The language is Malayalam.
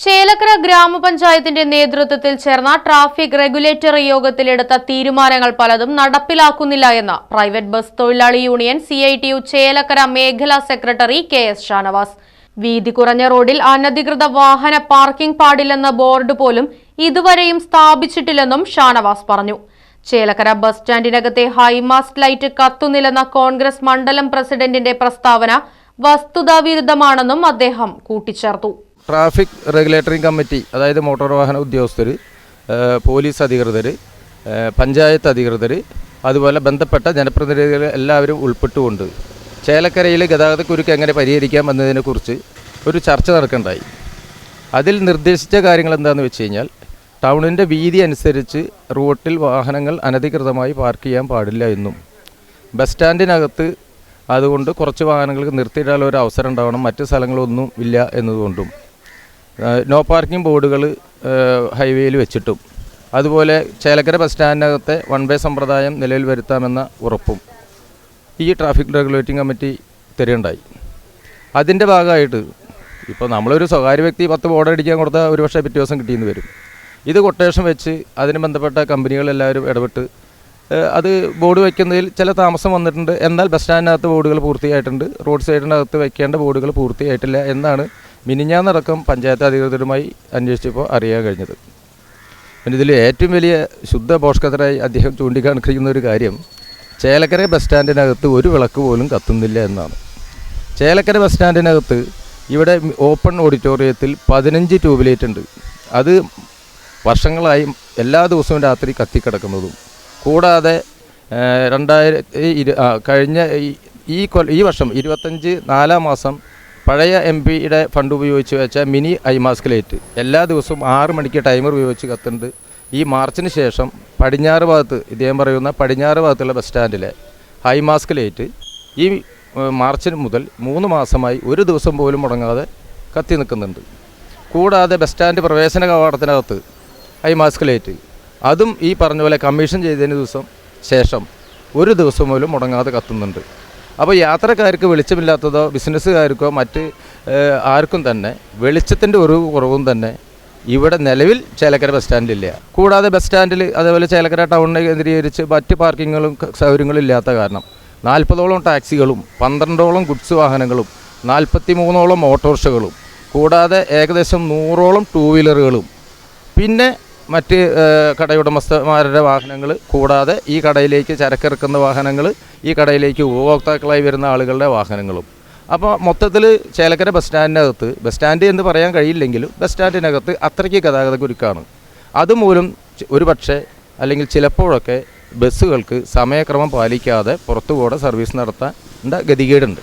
Chelakkara ഗ്രാമപഞ്ചായത്തിന്റെ നേതൃത്വത്തിൽ ചേർന്ന ട്രാഫിക് റെഗുലേറ്ററി യോഗത്തിലെടുത്ത തീരുമാനങ്ങൾ പലതും നടപ്പിലാക്കുന്നില്ല എന്ന് പ്രൈവറ്റ് ബസ് തൊഴിലാളി union C I T U Chelakkara മേഖലാ സെക്രട്ടറി കെ എസ് ഷാനവാസ്. വീതി കുറഞ്ഞ റോഡിൽ അനധികൃത വാഹന പാർക്കിംഗ് പാടില്ലെന്ന ബോർഡ് പോലും ഇതുവരെയും സ്ഥാപിച്ചിട്ടില്ലെന്നും ഷാനവാസ് പറഞ്ഞു. ചേലക്കര ബസ് സ്റ്റാൻഡിനകത്തെ ഹൈമാസ്റ്റ് ലൈറ്റ് കത്തുന്നില്ലെന്ന കോൺഗ്രസ് മണ്ഡലം പ്രസിഡന്റിന്റെ പ്രസ്താവന വസ്തുതാവിരുദ്ധമാണെന്നും അദ്ദേഹം കൂട്ടിച്ചേർത്തു. ട്രാഫിക് റെഗുലേറ്ററി കമ്മിറ്റി അതായത് മോട്ടോർ വാഹന ഉദ്യോഗസ്ഥർ പോലീസ് അധികൃതർ പഞ്ചായത്ത് അധികൃതർ അതുപോലെ ബന്ധപ്പെട്ട ജനപ്രതിനിധികൾ എല്ലാവരും ഉൾപ്പെട്ടുകൊണ്ട് ചേലക്കരയിൽ ഗതാഗതക്കുരുക്ക് എങ്ങനെ പരിഹരിക്കാം എന്നതിനെക്കുറിച്ച് ഒരു ചർച്ച നടക്കണ്ടായി. അതിൽ നിർദ്ദേശിച്ച കാര്യങ്ങൾ എന്താണെന്ന് വെച്ച് കഴിഞ്ഞാൽ ടൗണിന്റെ വീതി അനുസരിച്ച് റൂട്ടിൽ വാഹനങ്ങൾ അനധികൃതമായി പാർക്ക് ചെയ്യാൻ പാടില്ല എന്നും ബസ് സ്റ്റാൻഡിനകത്ത് അതുകൊണ്ട് കുറച്ച് വാഹനങ്ങൾക്ക് നിർത്തിയിടാനുള്ള ഒരു അവസരം ഉണ്ടാവണം മറ്റ് സ്ഥലങ്ങളൊന്നും ഇല്ല എന്നതുകൊണ്ടും. നോ പാർക്കിംഗ് ബോർഡുകൾ ഹൈവേയിൽ വെച്ചിട്ടും. അതുപോലെ ചേലക്കര ബസ് സ്റ്റാൻഡിനകത്തെ വൺ വേ സമ്പ്രദായം നിലവിൽ വരുത്താമെന്ന ഉറപ്പും ഈ ട്രാഫിക് റെഗുലേറ്റിംഗ് കമ്മിറ്റി തരുകയുണ്ടായി അതിന്റെ ഭാഗമായിട്ട് ഇപ്പോൾ നമ്മളൊരു സ്വകാര്യ വ്യക്തി പത്ത് ബോർഡ് അടിക്കാൻ കൊടുത്താൽ ഒരു പക്ഷേ പിറ്റേ ദിവസം കിട്ടിയെന്ന് വരും. ഇത് കൊട്ടേഷൻ വെച്ച് അതിന് ബന്ധപ്പെട്ട കമ്പനികളെല്ലാവരും ഇടപെട്ട് അത് ബോർഡ് വയ്ക്കുന്നതിൽ ചില താമസം വന്നിട്ടുണ്ട്. എന്നാൽ ബസ് സ്റ്റാൻഡിനകത്ത് ബോർഡുകൾ പൂർത്തിയായിട്ടുണ്ട്. റോഡ് സൈഡിനകത്ത് വയ്ക്കേണ്ട ബോർഡുകൾ പൂർത്തിയായിട്ടില്ല എന്നാണ് മിനിഞ്ഞാന്നടക്കം പഞ്ചായത്ത് അധികൃതരുമായി അന്വേഷിച്ചപ്പോൾ അറിയാൻ കഴിഞ്ഞത്. പിന്നെ ഇതിൽ ഏറ്റവും വലിയ ശുദ്ധ പോഷകതരായി അദ്ദേഹം ചൂണ്ടിക്കാണിക്കുന്ന ഒരു കാര്യം ചേലക്കര ബസ് സ്റ്റാൻഡിനകത്ത് ഒരു വിളക്ക് പോലും കത്തുന്നില്ല എന്നാണ്. ചേലക്കര ബസ് സ്റ്റാൻഡിനകത്ത് ഇവിടെ ഓപ്പൺ ഓഡിറ്റോറിയത്തിൽ പതിനഞ്ച് ട്യൂബ് ലൈറ്റ് ഉണ്ട്. അത് വർഷങ്ങളായി എല്ലാ ദിവസവും രാത്രി കത്തിക്കിടക്കുന്നതും. കൂടാതെ രണ്ടായിരത്തി കഴിഞ്ഞ ഈ- ഈ വർഷം ഇരുപത്തഞ്ച് നാലാം മാസം പഴയ എം പിയുടെ ഫണ്ട് ഉപയോഗിച്ച് വെച്ച മിനി ഐമാസ്ക് ലൈറ്റ് എല്ലാ ദിവസവും ആറ് മണിക്ക് ടൈമർ ഉപയോഗിച്ച് കത്തുന്നുണ്ട് ഈ മാർച്ചിന് ശേഷം പടിഞ്ഞാറ് ഭാഗത്ത് ഇദ്ദേഹം പറയുന്ന പടിഞ്ഞാറ് ഭാഗത്തുള്ള ബസ് സ്റ്റാൻഡിലെ ഹൈമാസ്ക് ലൈറ്റ് ഈ മാർച്ചിന് മുതൽ മൂന്ന് മാസമായി ഒരു ദിവസം പോലും മുടങ്ങാതെ കത്തി നിൽക്കുന്നുണ്ട്. കൂടാതെ ബസ് സ്റ്റാൻഡ് പ്രവേശന കവാടത്തിനകത്ത് ഹൈമാസ്ക് ലൈറ്റ് അതും ഈ പറഞ്ഞ പോലെ കമ്മീഷൻ ചെയ്തതിന് ദിവസം ശേഷം ഒരു ദിവസം പോലും മുടങ്ങാതെ കത്തുന്നുണ്ട്. അപ്പോൾ യാത്രക്കാർക്ക് വെളിച്ചമില്ലാത്തതോ ബിസിനസ്സുകാർക്കോ മറ്റ് ആർക്കും തന്നെ വെളിച്ചത്തിന്റെ ഒരു കുറവും തന്നെ ഇവിടെ നിലവിൽ ചേലക്കര ബസ് സ്റ്റാൻഡിലില്ല കൂടാതെ ബസ് സ്റ്റാൻഡിൽ അതേപോലെ ചേലക്കര ടൗണിനെ കേന്ദ്രീകരിച്ച് മറ്റ് പാർക്കിങ്ങുകളും സൗകര്യങ്ങളും ഇല്ലാത്ത കാരണം നാൽപ്പതോളം ടാക്സികളും പന്ത്രണ്ടോളം ഗുഡ്സ് വാഹനങ്ങളും നാൽപ്പത്തി മൂന്നോളം ഓട്ടോറിക്ഷകളും കൂടാതെ ഏകദേശം നൂറോളം ടൂ വീലറുകളും പിന്നെ മറ്റ് കടയുടമസ്ഥന്മാരുടെ വാഹനങ്ങൾ കൂടാതെ ഈ കടയിലേക്ക് ചരക്കിറക്കുന്ന വാഹനങ്ങൾ ഈ കടയിലേക്ക് ഉപഭോക്താക്കളായി വരുന്ന ആളുകളുടെ വാഹനങ്ങളും. അപ്പോൾ മൊത്തത്തിൽ ചേലക്കര ബസ് സ്റ്റാൻഡിനകത്ത് ബസ് സ്റ്റാൻഡ് എന്ന് പറയാൻ കഴിയില്ലെങ്കിലും ബസ് സ്റ്റാൻഡിനകത്ത് അത്രയ്ക്ക് ഗതാഗത കുരുക്കാണ്. അതുമൂലം ഒരു പക്ഷേ അല്ലെങ്കിൽ ചിലപ്പോഴൊക്കെ ബസ്സുകൾക്ക് സമയക്രമം പാലിക്കാതെ പുറത്തുകൂടെ സർവീസ് നടത്താൻ ഗതികേടുണ്ട്?